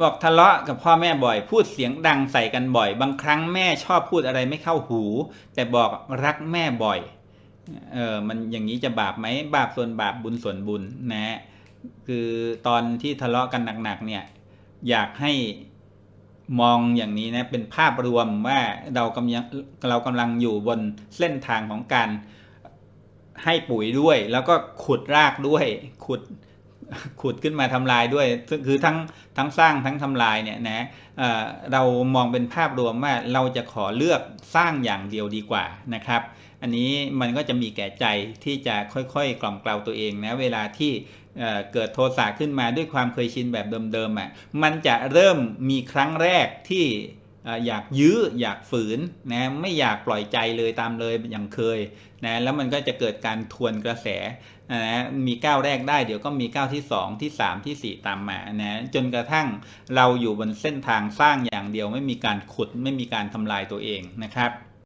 บอกทะเลาะกับพ่อแม่บ่อย พูดเสียงดังใส่กันบ่อย บางครั้งแม่ชอบพูดอะไรไม่เข้าหู แต่บอกรักแม่บ่อย เออมันอย่างนี้จะบาปไหมบาปส่วนบาปบุญส่วนบุญนะฮะคือตอนที่ทะเลาะกันหนักๆเนี่ยอยากให้มองอย่างนี้นะเป็นภาพรวมว่าเรากำลังเรากำลังอยู่บนเส้นทางของการให้ปุ๋ยด้วย แล้วก็ขุดรากด้วยขุด ขุดขึ้นมาทำลายด้วยคือทั้งทั้งสร้างทั้งทำลายเนี่ยนะเรามองเป็นภาพรวมว่าเราจะขอเลือกสร้างอย่างเดียวดีกว่านะครับ อันนี้มันก็จะมีแก่ใจที่จะค่อยๆ กล่อมเกลาตัวเองนะเวลาที่เกิดโทสะขึ้นมาด้วยความเคยชินแบบเดิมๆอะมันจะเริ่มมีครั้งแรกที่ อยากยื้ออยากฝืนนะไม่อยากปล่อยใจเลยตามเลยอย่างเคยนะแล้วมันก็จะเกิดการทวนกระแสนะมีก้าวแรกได้เดี๋ยวก็มีก้าวที่สองที่สามที่สี่ตามมานะจนกระทั่งเราอยู่บนเส้นทางสร้างอย่างเดียวไม่มีการขุดไม่มีการทำลายตัวเองนะครับ